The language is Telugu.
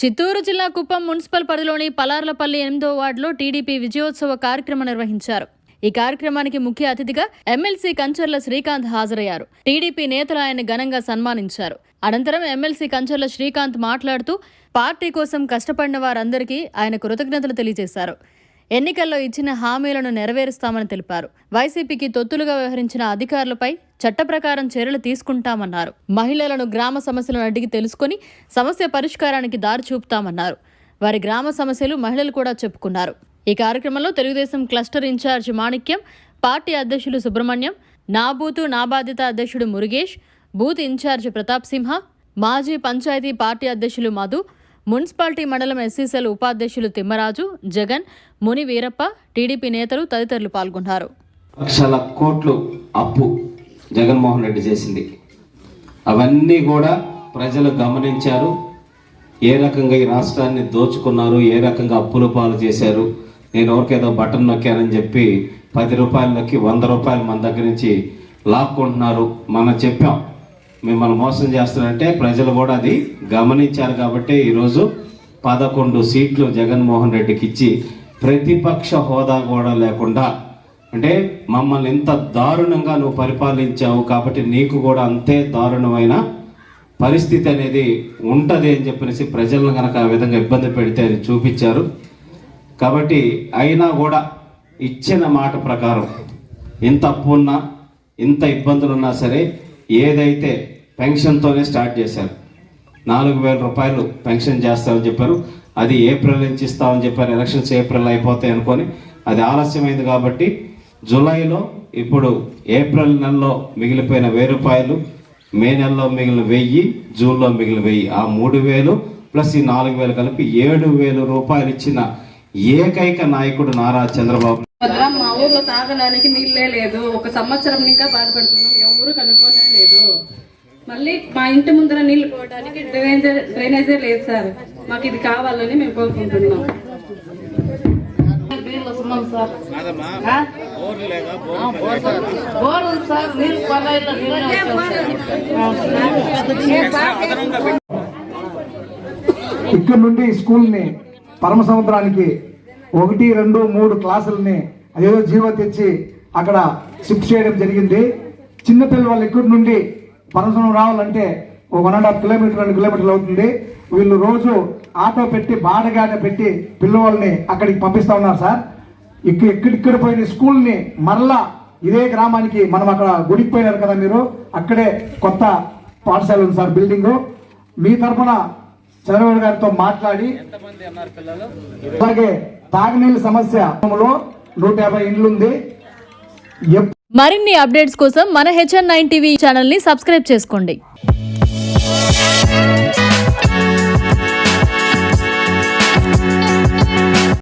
చిత్తూరు జిల్లా కుప్పం మున్సిపల్ పరిధిలోని పలార్లపల్లి ఎనిమిదో వార్డులో టీడీపీ విజయోత్సవ కార్యక్రమం నిర్వహించారు. ఈ కార్యక్రమానికి ముఖ్య అతిథిగా ఎమ్మెల్సీ కంచర్ల శ్రీకాంత్ హాజరయ్యారు. టీడీపీ నేతలు ఆయన ఘనంగా సన్మానించారు. అనంతరం ఎమ్మెల్సీ కంచర్ల శ్రీకాంత్ మాట్లాడుతూ పార్టీ కోసం కష్టపడిన వారందరికీ ఆయన కృతజ్ఞతలు తెలియజేశారు. ఎన్నికల్లో ఇచ్చిన హామీలను నెరవేరుస్తామని తెలిపారు. వైసీపీకి తొత్తులుగా వ్యవహరించిన అధికారులపై చట్ట ప్రకారం చర్యలు తీసుకుంటామన్నారు. మహిళలను గ్రామ సమస్యలను అడిగి తెలుసుకొని సమస్య పరిష్కారానికి దారి చూపుతామన్నారు. వారి గ్రామ సమస్యలు మహిళలు కూడా చెప్పుకున్నారు. ఈ కార్యక్రమంలో Telugu Desam cluster incharge Manikyam party అధ్యక్షులు సుబ్రహ్మణ్యం నా బూతు నా బాధ్యత అధ్యక్షుడు మురుగేష్ బూత్ ఇన్ఛార్జ్ ప్రతాప్ సింహ మాజీ పంచాయతీ పార్టీ అధ్యక్షులు మధు మున్సిపాలిటీ మండలం ఎస్సీసీఎల్ ఉపాధ్యక్షులు తిమ్మరాజు జగన్ ముని వీరప్ప టీడీపీ నేతలు తదితరులు పాల్గొన్నారు. లక్షల కోట్లు అప్పు జగన్మోహన్ రెడ్డి చేసింది. అవన్నీ కూడా ప్రజలు గమనించారు. ఏ రకంగా ఈ రాష్ట్రాన్ని దోచుకున్నారు ఏ రకంగా అప్పుల పాలు చేశారు నేను ఎవరికేదో బటన్ నొక్కానని చెప్పి పది రూపాయలు నొక్కి వంద రూపాయలు మన దగ్గర నుంచి లాక్కుంటున్నారు. మనం చెప్పాం. మిమ్మల్ని మోసం చేస్తారంటే ప్రజలు కూడా అది గమనించారు కాబట్టి ఈరోజు పదకొండు సీట్లు జగన్మోహన్ రెడ్డికి ఇచ్చి ప్రతిపక్ష హోదా కూడా లేకుండా అంటే మమ్మల్ని ఇంత దారుణంగా నువ్వు పరిపాలించావు కాబట్టి నీకు కూడా అంతే దారుణమైన పరిస్థితి అనేది ఉంటుంది అని చెప్పనేసి ప్రజలను కనుక ఆ విధంగా ఇబ్బంది పెడితే అది చూపించారు. కాబట్టి అయినా కూడా ఇచ్చిన మాట ప్రకారం ఇంత అప్పు ఉన్నా ఇంత ఇబ్బందులు ఉన్నా సరే ఏదైతే పెన్షన్తోనే స్టార్ట్ చేశారు. నాలుగు వేల రూపాయలు పెన్షన్ చేస్తామని చెప్పారు. అది ఏప్రిల్ నుంచి ఇస్తామని చెప్పారు. ఎలక్షన్స్ ఏప్రిల్ అయిపోతాయి అనుకొని అది ఆలస్యమైంది కాబట్టి జూలైలో ఇప్పుడు ఏప్రిల్ నెలలో మిగిలిపోయిన వెయ్యి రూపాయలు మే నెలలో మిగిలిన వెయ్యి జూన్లో మిగిలిన వెయ్యి ఆ మూడు వేలు ప్లస్ ఈ నాలుగు వేలు కలిపి ఏడు వేలు రూపాయలు ఇచ్చిన ఏకైక నాయకుడు నారా చంద్రబాబు. మా ఊర్లో తాగడానికి నీళ్ళే లేదు. ఒక సంవత్సరం ఇంకా బాధపడుతున్నాం. ఎవరు కనుక్కోనే లేదు. మళ్ళీ మా ఇంటి ముందర నీళ్ళు పోవడానికి డ్రైనేజర్ డ్రైనేజే లేదు సార్. మాకు ఇది కావాలని మేము కోరుకుంటున్నాం. సార్? బోర్ ఉంది సార్ నీళ్ళు నీళ్ళు. ఇక్కడ నుండి స్కూల్ని పరమ సముద్రానికి ఒకటి రెండు మూడు క్లాసులని అదేదో జీవో తెచ్చి అక్కడ షిఫ్ట్ చేయడం జరిగింది. చిన్నపిల్లల వాళ్ళు ఇక్కడి నుండి పరమసముద్రం రావాలంటే ఒక వన్ అండ్ హాఫ్ కిలోమీటర్ రెండు కిలోమీటర్లు అవుతుంది. వీళ్ళు రోజు ఆటో పెట్టి బాడగాట పెట్టి పిల్లవాళ్ళని అక్కడికి పంపిస్తా ఉన్నారు సార్. ఇక్కడ ఎక్కడిక్కడ పోయిన స్కూల్ని మరలా ఇదే గ్రామానికి మనం అక్కడ గుడికి పోయినారు కదా మీరు అక్కడే కొత్త పాఠశాల ఉంది సార్ బిల్డింగ్. మీ తరఫున చంద్రబాబు గారితో మాట్లాడి అలాగే తాగునీళ్ళ సమస్య నూట యాభై ఇండ్లు ఉంది. ఎప్- మరిన్ని అప్డేట్స్ కోసం మన హెచ్ఎన్ నైన్ టీవీ ఛానల్ని సబ్స్క్రైబ్ చేసుకోండి.